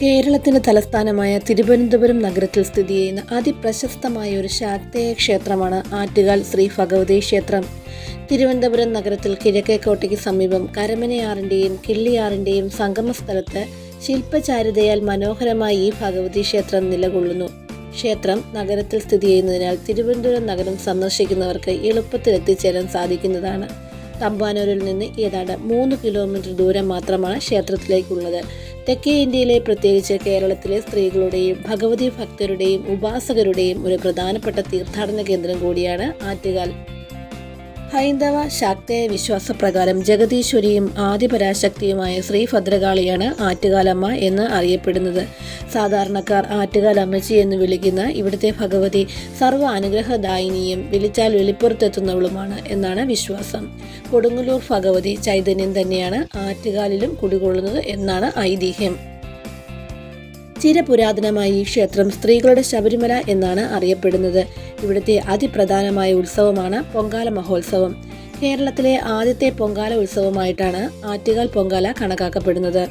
കേരളത്തിന്റെ തലസ്ഥാനമായ തിരുവനന്തപുരം നഗരത്തിൽ സ്ഥിതി ചെയ്യുന്ന അതിപ്രശസ്തമായ ഒരു ശാക്തേയ ക്ഷേത്രമാണ് ആറ്റുകാൽ ശ്രീ ഭഗവതി ക്ഷേത്രം. തിരുവനന്തപുരം നഗരത്തിൽ കിഴക്കേക്കോട്ടയ്ക്ക് സമീപം കരമനയാറിന്റെയും കിള്ളിയാറിന്റെയും സംഗമ സ്ഥലത്ത് ശില്പചാരുതയാൽ മനോഹരമായി ഈ ഭഗവതി ക്ഷേത്രം നിലകൊള്ളുന്നു. ക്ഷേത്രം നഗരത്തിൽ സ്ഥിതി ചെയ്യുന്നതിനാൽ തിരുവനന്തപുരം നഗരം സന്ദർശിക്കുന്നവർക്ക് എളുപ്പത്തിൽ എത്തിച്ചേരാൻ സാധിക്കുന്നതാണ്. തമ്പാനൂരിൽ നിന്ന് ഏതാണ്ട് മൂന്ന് കിലോമീറ്റർ ദൂരം മാത്രമാണ് ക്ഷേത്രത്തിലേക്കുള്ളത്. തെക്കേ ഇന്ത്യയിലെ പ്രത്യേകിച്ച് കേരളത്തിലെ സ്ത്രീകളുടെയും ഭഗവതി ഭക്തരുടെയും ഉപാസകരുടെയും ഒരു പ്രധാനപ്പെട്ട തീർത്ഥാടന കേന്ദ്രം കൂടിയാണ് ആറ്റുകാൽ. ഹൈന്ദവ ശാക്തേയ വിശ്വാസപ്രകാരം ജഗതീശ്വരിയും ആദിപരാശക്തിയുമായ ശ്രീ ഭദ്രകാളിയാണ് ആറ്റുകാലമ്മ എന്ന് അറിയപ്പെടുന്നത്. സാധാരണക്കാർ ആറ്റുകാലമ്മച്ചി എന്ന് വിളിക്കുന്ന ഇവിടുത്തെ ഭഗവതി സർവ അനുഗ്രഹദായിനിയും വിളിച്ചാൽ വെളിപ്പുറത്തെത്തുന്നവളുമാണ് എന്നാണ് വിശ്വാസം. കൊടുങ്ങല്ലൂർ ഭഗവതി ചൈതന്യം തന്നെയാണ് ആറ്റുകാലിലും കുടികൊള്ളുന്നത് എന്നാണ് ഐതിഹ്യം. ചിരപുരാതനമായ ഈ ക്ഷേത്രം സ്ത്രീകളുടെ ശബരിമല എന്നാണ് അറിയപ്പെടുന്നത്. ഇവിടുത്തെ അതിപ്രധാനമായ ഉത്സവമാണ് പൊങ്കാല മഹോത്സവം. കേരളത്തിലെ ആദ്യത്തെ പൊങ്കാല ഉത്സവമായിട്ടാണ് ആറ്റുകാൽ പൊങ്കാല കണക്കാക്കപ്പെടുന്നത്.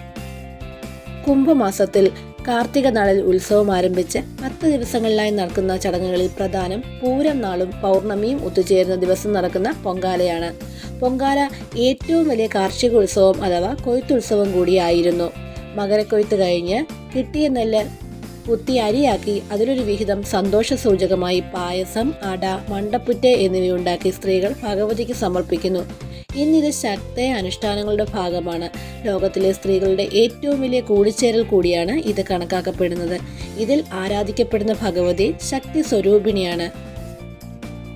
കുംഭമാസത്തിൽ കാർത്തിക നാളിൽ ഉത്സവം ആരംഭിച്ച് പത്ത് ദിവസങ്ങളിലായി നടക്കുന്ന ചടങ്ങുകളിൽ പ്രധാനം പൂരം നാളും പൗർണമിയും ഒത്തുചേരുന്ന ദിവസം നടക്കുന്ന പൊങ്കാലയാണ്. പൊങ്കാല ഏറ്റവും വലിയ കാർഷിക ഉത്സവം അഥവാ കൊയ്ത്തുത്സവം കൂടിയായിരുന്നു. മകരക്കൊയ്ത്ത് കഴിഞ്ഞ് കിട്ടിയ നെല്ല് കുത്തി അരിയാക്കി അതിലൊരു വിഹിതം സന്തോഷ സൂചകമായി പായസം അട മണ്ടപ്പുറ്റ് എന്നിവയുണ്ടാക്കി സ്ത്രീകൾ ഭഗവതിക്ക് സമർപ്പിക്കുന്നു. ഇന്നിത് ശക്തയ അനുഷ്ഠാനങ്ങളുടെ ഭാഗമാണ്. ലോകത്തിലെ സ്ത്രീകളുടെ ഏറ്റവും വലിയ കൂടിച്ചേരൽ കൂടിയാണ് ഇത് കണക്കാക്കപ്പെടുന്നത്. ഇതിൽ ആരാധിക്കപ്പെടുന്ന ഭഗവതി ശക്തി സ്വരൂപിണിയാണ്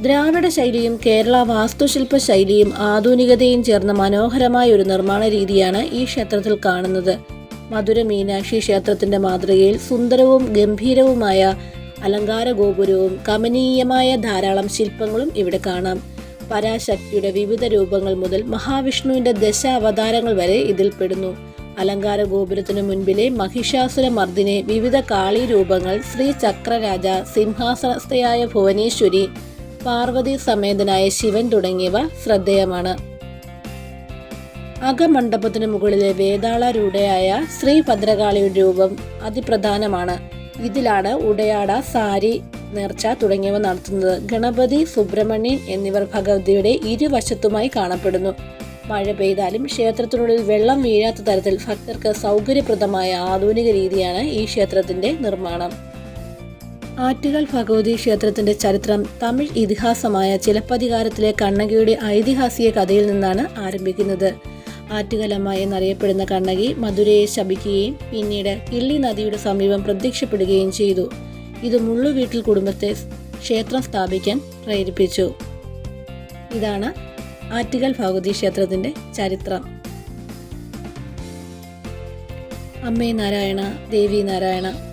ദ്രാവിഡ ശൈലിയും കേരള വാസ്തുശില്പ ശൈലിയും ആധുനികതയും ചേർന്ന മനോഹരമായ ഒരു നിർമ്മാണ രീതിയാണ് ഈ ക്ഷേത്രത്തിൽ കാണുന്നത്. മധുര മീനാക്ഷി ക്ഷേത്രത്തിന്റെ മാതൃകയിൽ സുന്ദരവും ഗംഭീരവുമായ അലങ്കാര ഗോപുരവും കമനീയമായ ധാരാളം ശില്പങ്ങളും ഇവിടെ കാണാം. പരാശക്തിയുടെ വിവിധ രൂപങ്ങൾ മുതൽ മഹാവിഷ്ണുവിന്റെ ദശ അവതാരങ്ങൾ വരെ ഇതിൽ പെടുന്നു. അലങ്കാര ഗോപുരത്തിനു മുൻപിലെ മഹിഷാസുര മർദ്ദിനെ വിവിധ കാളി രൂപങ്ങൾ ശ്രീ ചക്രരാജ സിംഹാസനസ്ഥയായ ഭുവനേശ്വരി പാർവതി സമേതനായ ശിവൻ തുടങ്ങിയവ ശ്രദ്ധേയമാണ്. അകമണ്ഡപത്തിന് മുകളിലെ വേതാളരൂഢയായ ശ്രീ ഭദ്രകാളിയുടെ രൂപം അതിപ്രധാനമാണ്. ഇതിലാണ് ഉടയാട സാരി നേർച്ച തുടങ്ങിയവ നടത്തുന്നത്. ഗണപതി സുബ്രഹ്മണ്യൻ എന്നിവർ ഭഗവതിയുടെ ഇരുവശത്തുമായി കാണപ്പെടുന്നു. മഴ പെയ്താലും ക്ഷേത്രത്തിനുള്ളിൽ വെള്ളം വീഴാത്ത തരത്തിൽ ഭക്തർക്ക് സൗകര്യപ്രദമായ ആധുനിക രീതിയാണ് ഈ ക്ഷേത്രത്തിന്റെ നിർമ്മാണം. ആറ്റുകാൽ ഭഗവതി ക്ഷേത്രത്തിന്റെ ചരിത്രം തമിഴ് ഇതിഹാസമായ ചിലപ്പതികാരത്തിലെ കണ്ണകിയുടെ ഐതിഹാസിക കഥയിൽ നിന്നാണ് ആരംഭിക്കുന്നത്. ആറ്റുകലമ്മ എന്നറിയപ്പെടുന്ന കണ്ണകി മധുരയെ ശപിക്കുകയും പിന്നീട് കിള്ളി നദിയുടെ സമീപം പ്രത്യക്ഷപ്പെടുകയും ചെയ്തു. ഇത് മുള്ളുവീട്ടിൽ കുടുംബത്തെ ക്ഷേത്രം സ്ഥാപിക്കാൻ പ്രേരിപ്പിച്ചു. ഇതാണ് ആറ്റുകൽ ഭഗവതി ക്ഷേത്രത്തിന്റെ ചരിത്രം. അമ്മേ നാരായണ ദേവി നാരായണ